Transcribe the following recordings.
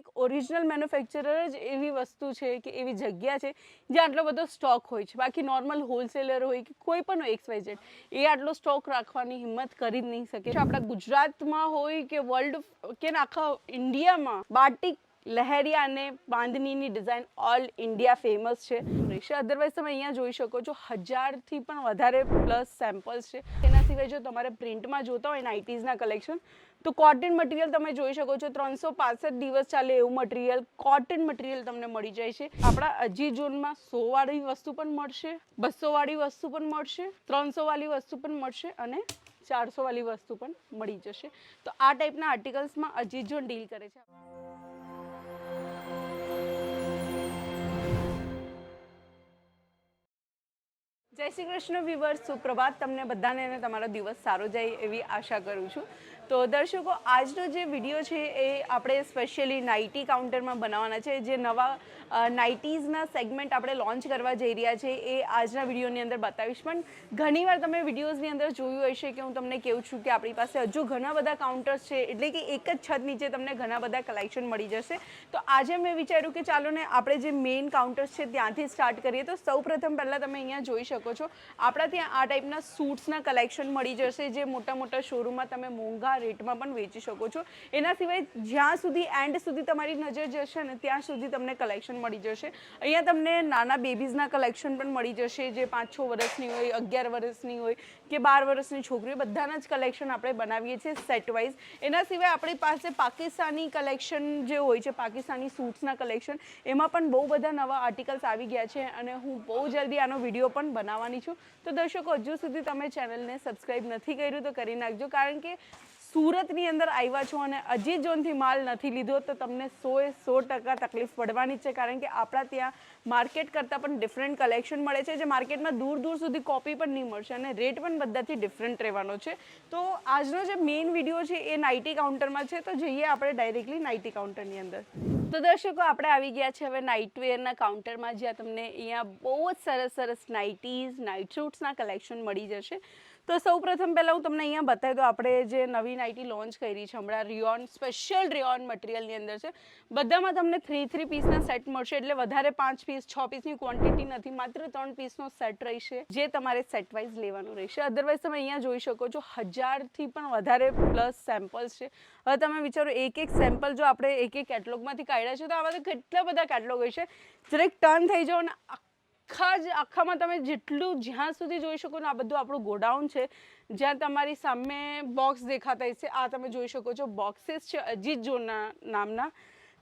એક original manufacturer જ એવી વસ્તુ છે કે એવી જગ્યા છે જ્યાં આટલો બધો સ્ટોક હોય છે. બાકી નોર્મલ હોલસેલર હોય કે કોઈ પણ એક્સ વાય એ આટલો સ્ટોક રાખવાની હિંમત કરી જ નહીં શકે. આપણા ગુજરાતમાં હોય કે વર્લ્ડ કે આખા ઇન્ડિયામાં બાટિક લહેરિયા અને બાંધણીની ડિઝાઇન ઓલ ઇન્ડિયા ફેમસ છે. અધરવાઇઝ તમે અહીંયા જોઈ શકો છો હજારથી પણ વધારે પ્લસ સેમ્પલ્સ છે. એના સિવાય જો તમારે પ્રિન્ટમાં જોતા હોય નાઇટીઝના કલેક્શન તો કોટન મટીરિયલ તમે જોઈ શકો છો ત્રણસો પાસઠ દિવસ ચાલે એવું મટીરિયલ કોટન મટીરિયલ તમને મળી જાય છે. આપણા અજી ઝોનમાં સો વાળી વસ્તુ પણ મળશે બસો વાળી વસ્તુ પણ મળશે ત્રણસો વાળી વસ્તુ પણ મળશે અને ચારસો વાળી વસ્તુ પણ મળી જશે. તો આ ટાઈપના આર્ટિકલ્સમાં અજી ઝોન ડીલ કરે છે. શ્રી કૃષ્ણ વિવર સુપ્રભાત. તમને બધાને તમારો દિવસ સારો જાય એવી આશા કરું છું. તો દર્શકો, આજનો જે વીડિયો છે એ આપણે સ્પેશિયલી નાઇટી કાઉન્ટરમાં બનાવવાના છે. જે નવા નાઇટીઝના સેગમેન્ટ આપણે લોન્ચ કરવા જઈ રહ્યા છે એ આજના વિડીયોની અંદર બતાવીશ. પણ ઘણીવાર તમે વિડીયોઝની અંદર જોયું હશે કે હું તમને કહું છું કે આપણી પાસે હજુ ઘણા બધા કાઉન્ટર્સ છે, એટલે કે એક જ છત નીચે તમને ઘણા બધા કલેક્શન મળી જશે. તો આજે મેં વિચાર્યું કે ચાલો ને આપણે જે મેઇન કાઉન્ટર્સ છે ત્યાંથી સ્ટાર્ટ કરીએ. તો સૌ પ્રથમ પહેલાં તમે અહીંયા જોઈ શકો છો. આપણા ત્યાં આ ટાઈપના સૂટ્સના કલેક્શન મળી જશે. જે મોટા મોટા શોરૂમમાં તમે મોંઘા રેટમાં પણ વેચી શકો છો. એના સિવાય જ્યાં સુધી એન્ડ સુધી તમારી નજર જશે ને ત્યાં સુધી તમને કલેક્શન મળી જશે. અહીંયા તમને નાના બેબીઝના કલેક્શન પણ મળી જશે, જે પાંચ છ વર્ષની હોય, અગિયાર વર્ષની હોય કે બાર વર્ષની છોકરીઓ, બધાના જ કલેક્શન આપણે બનાવીએ છીએ સેટ વાઇઝ એના સિવાય આપણી પાસે પાકિસ્તાની કલેક્શન જે હોય છે, પાકિસ્તાની સૂટ્સના કલેક્શન એમાં પણ બહુ બધા નવા આર્ટિકલ્સ આવી ગયા છે અને હું બહુ જલ્દી આનો વીડિયો પણ બનાવવાની છું. તો દર્શકો, હજુ સુધી તમે ચેનલને સબસ્ક્રાઈબ નથી કર્યું તો કરી નાખજો, કારણ કે સુરતની અંદર આવ્યા છો અને હજી ઝોનથી માલ નથી લીધો, તો તમને સોએ સો ટકા તકલીફ પડવાની છે, કારણ કે આપણા ત્યાં માર્કેટ કરતાં પણ ડિફરન્ટ કલેક્શન મળે છે, જે માર્કેટમાં દૂર દૂર સુધી કોપી પણ નહીં મળશે અને રેટ પણ બધાથી ડિફરન્ટ રહેવાનો છે. તો આજનો જે મેઇન વીડિયો છે એ નાઇટી કાઉન્ટરમાં છે, તો જઈએ આપણે ડાયરેક્ટલી નાઇટી કાઉન્ટરની અંદર. તો દર્શકો, આપણે આવી ગયા છે હવે નાઇટવેરના કાઉન્ટરમાં જ્યાં તમને અહીંયા બહુ જ સરસ સરસ નાઇટીઝ નાઇટ સૂટ્સના કલેક્શન મળી જશે. તો સૌ પ્રથમ પહેલાં હું તમને અહીંયા બતાવી દઉં, આપણે જે નવી નાઇટી લોન્ચ કરી છે, હમણાં રિયોન સ્પેશિયલ રિયોન મટીરિયલની અંદર છે. બધામાં તમને થ્રી થ્રી પીસના સેટ મળશે, એટલે વધારે પાંચ પીસ છ પીસની ક્વોન્ટિટી નથી, માત્ર ત્રણ પીસનો સેટ રહેશે, જે તમારે સેટ વાઇઝ લેવાનું રહેશે. અધરવાઇઝ તમે અહીંયા જોઈ શકો છો હજારથી પણ વધારે પ્લસ સેમ્પલ્સ છે. હવે તમે વિચારો, એક એક સેમ્પલ જો આપણે એક એક કેટલોગમાંથી કાઢ્યા છે, તો આવા તો કેટલા બધા કેટલોગ હોય છે. જરાક ટર્ન થઈ જાઓ ને આખા જ, આખામાં તમે જેટલું જ્યાં સુધી જોઈ શકો ને આ બધું આપણું ગોડાઉન છે, જ્યાં તમારી સામે બોક્સ દેખાતા હશે, આ તમે જોઈ શકો છો. બોક્સીસ છે અજીત જોના, નામના.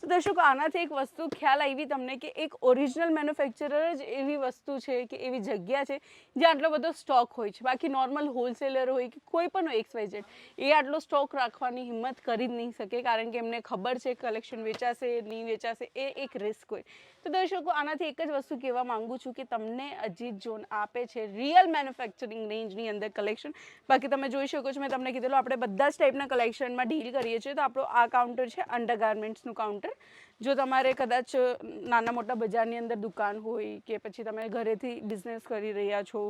તો દર્શકો, આનાથી એક વસ્તુ ખ્યાલ આવી તમને કે એક ઓરિજિનલ મેન્યુફેક્ચરર જ એવી વસ્તુ છે કે એવી જગ્યા છે જ્યાં આટલો બધો સ્ટોક હોય છે. બાકી નોર્મલ હોલસેલર હોય કે કોઈ પણ એક્સ વાય એ આટલો સ્ટોક રાખવાની હિંમત કરી જ નહીં શકે કારણ કે એમને ખબર છે કલેક્શન વેચાશે, નહીં વેચાશે, એ એક રિસ્ક હોય. તો દર્શકો, આનાથી એક જ વસ્તુ કહેવા માંગુ છું કે તમને અજીત ઝોન આપે છે રિયલ મેન્યુફેક્ચરિંગ રેન્જની અંદર કલેક્શન બાકી તમે જોઈ શકો છો, મેં તમને કીધેલું, આપણે બધા જ ટાઈપના કલેક્શનમાં ડીલ કરીએ છીએ. તો આપણો આ કાઉન્ટર છે અંડર ગાર્મેન્ટ્સનું કાઉન્ટર જો તમારે કદાચ નાના મોટા બજારની અંદર દુકાન હોય કે પછી તમે ઘરેથી બિઝનેસ કરી રહ્યા છો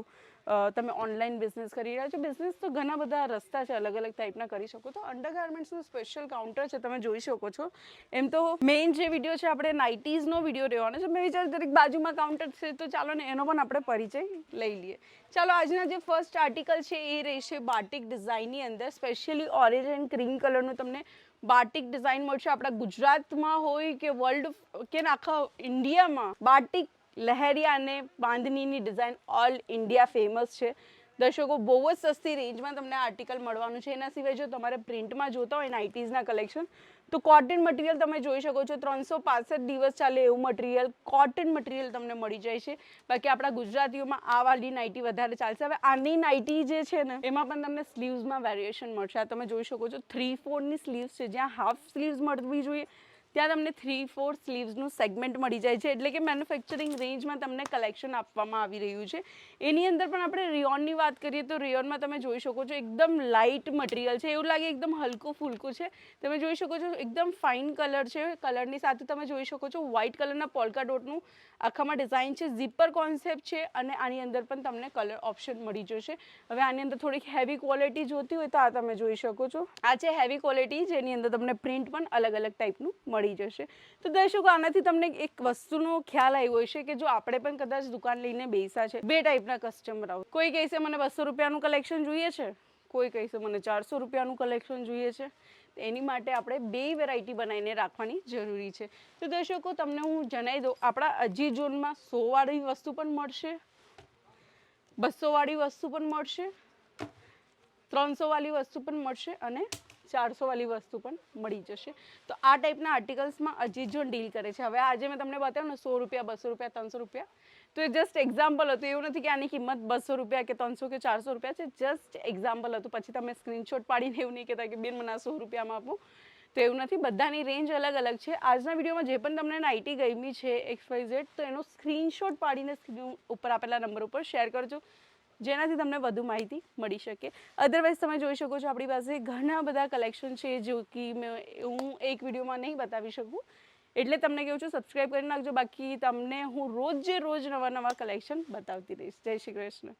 તમે ઓનલાઈન બિઝનેસ કરી રહ્યા છો બિઝનેસ તો ઘણા બધા રસ્તા છે અલગ અલગ ટાઈપના કરી શકો. તો અંડરગાર્મેન્ટ્સનું સ્પેશિયલ કાઉન્ટર છે, તમે જોઈ શકો છો. એમ તો મેઇન જે વીડિયો છે, આપણે નાઇટીઝનો વીડિયો રહેવાનો છે. મેં વિચાર્યું દરેક બાજુમાં કાઉન્ટર છે, તો ચાલો ને એનો પણ આપણે પરિચય લઈ લઈએ. ચાલો, આજના જે ફર્સ્ટ આર્ટિકલ છે, એ રહેશે બાટિક ડિઝાઇનની અંદર. સ્પેશિયલી ઓરેન્જ એન્ડ ક્રીમ કલરનું તમને બાટિક ડિઝાઇન મળશે આપણા ગુજરાતમાં હોય કે વર્લ્ડ કે આખા ઇન્ડિયામાં બાટિક, લહેરિયા અને બાંધણીની ડિઝાઇન ઓલ ઇન્ડિયા ફેમસ છે. દર્શકો, બહુ જ સસ્તી રેન્જમાં તમને આર્ટિકલ મળવાનું છે. એના સિવાય જો તમારે પ્રિન્ટમાં જોતા હોય નાઇટીઝના કલેક્શન તો કોટન મટીરિયલ તમે જોઈ શકો છો. ત્રણસો પાસઠ દિવસ ચાલે એવું મટીરિયલ કોટન મટીરિયલ તમને મળી જાય છે. બાકી આપણા ગુજરાતીઓમાં આ વાલી નાઇટી વધારે ચાલશે. હવે આની નાઇટી જે છે ને, એમાં પણ તમને સ્લીવ્સમાં વેરિએશન મળશે. આ તમે જોઈ શકો છો થ્રી ફોરની સ્લીવ્સ છે. જ્યાં હાફ સ્લીવ્સ મળવી જોઈએ ત્યાં તમને થ્રી ફોર સ્લીવ્સનું સેગમેન્ટ મળી જાય છે. એટલે કે મેન્યુફેક્ચરિંગ રેન્જમાં તમને કલેક્શન આપવામાં આવી રહ્યું છે. એની અંદર પણ આપણે રિયોનની વાત કરીએ તો રિયોનમાં તમે જોઈ શકો છો એકદમ લાઇટ મટીરિયલ છે. એવું લાગે એકદમ હલકું ફૂલકું છે. તમે જોઈ શકો છો એકદમ ફાઇન કલર છે. કલરની સાથે તમે જોઈ શકો છો વ્હાઇટ કલરના પોલ્કા ડોટનું આખામાં ડિઝાઇન છે. ઝીપર કોન્સેપ્ટ છે અને આની અંદર પણ તમને કલર ઓપ્શન મળી જશે. હવે આની અંદર થોડીક હેવી ક્વોલિટી જોતી હોય તો આ તમે જોઈ શકો છો. આ છે હેવી ક્વોલિટી જેની અંદર તમને પ્રિન્ટ પણ અલગ અલગ ટાઈપનું મળી જશે. તો દર્શકો, આનાથી તમને એક વસ્તુનો ખ્યાલ આવ્યો હશે કે જો આપણે પણ કદાચ દુકાન લઈને બેસા છે, બે ટાઈપના કસ્ટમર આવો. કોઈ કહેશે મને બસો રૂપિયાનું કલેક્શન જોઈએ છે? કોઈ કહેશે મને ચારસો રૂપિયાનું કલેક્શન જોઈએ છે? એની માટે આપણે બે વેરાયટી બનાવીને રાખવાની જરૂરી છે. તો દર્શકો, તમને હું જણાવી દઉં, આપણા અજી ઝોનમાં સોવાળી વસ્તુ પણ મળશે, બસોવાળી વસ્તુ પણ મળશે, ત્રણસોવાળી વસ્તુ પણ મળશે અને ચારસોવાળી વસ્તુ પણ મળી જશે. તો આ ટાઈપના આર્ટિકલ્સમાં અજીજો ડીલ કરે છે. હવે આજે મેં તમને બતાવ્યું ને, સો રૂપિયા, બસો રૂપિયા, ત્રણસો રૂપિયા. તો એ જસ્ટ એક્ઝામ્પલ હતું. એવું નથી કે આની કિંમત બસો રૂપિયા કે ત્રણસો કે ચારસો રૂપિયા છે. જસ્ટ એક્ઝામ્પલ હતું. પછી તમે સ્ક્રીનશોટ પાડીને એવું નહીં કહેતા કે બેન, મને સો રૂપિયામાં આપો. તો એવું નથી. બધાની રેન્જ અલગ અલગ છે. આજના વિડીયોમાં જે પણ તમને નાઇટી ગમી છે એક્સ વાય ઝેડ તો એનો સ્ક્રીનશોટ પાડીને સ્ક્રીન ઉપર આપેલા નંબર ઉપર શેર કરજો. જેનાથી તમને વધુ માહિતી મળી શકે. અધરવાઇઝ તમે જોઈ શકો છો આપણી પાસે ઘણા બધા કલેક્શન છે જો કે મેં હું એક વિડીયોમાં નહીં બતાવી શકું. એટલે તમને કહું છું સબસ્ક્રાઈબ કરી નાખજો. બાકી તમને હું રોજ રોજ નવા નવા કલેક્શન બતાવતી રહીશ. જય શ્રી કૃષ્ણ.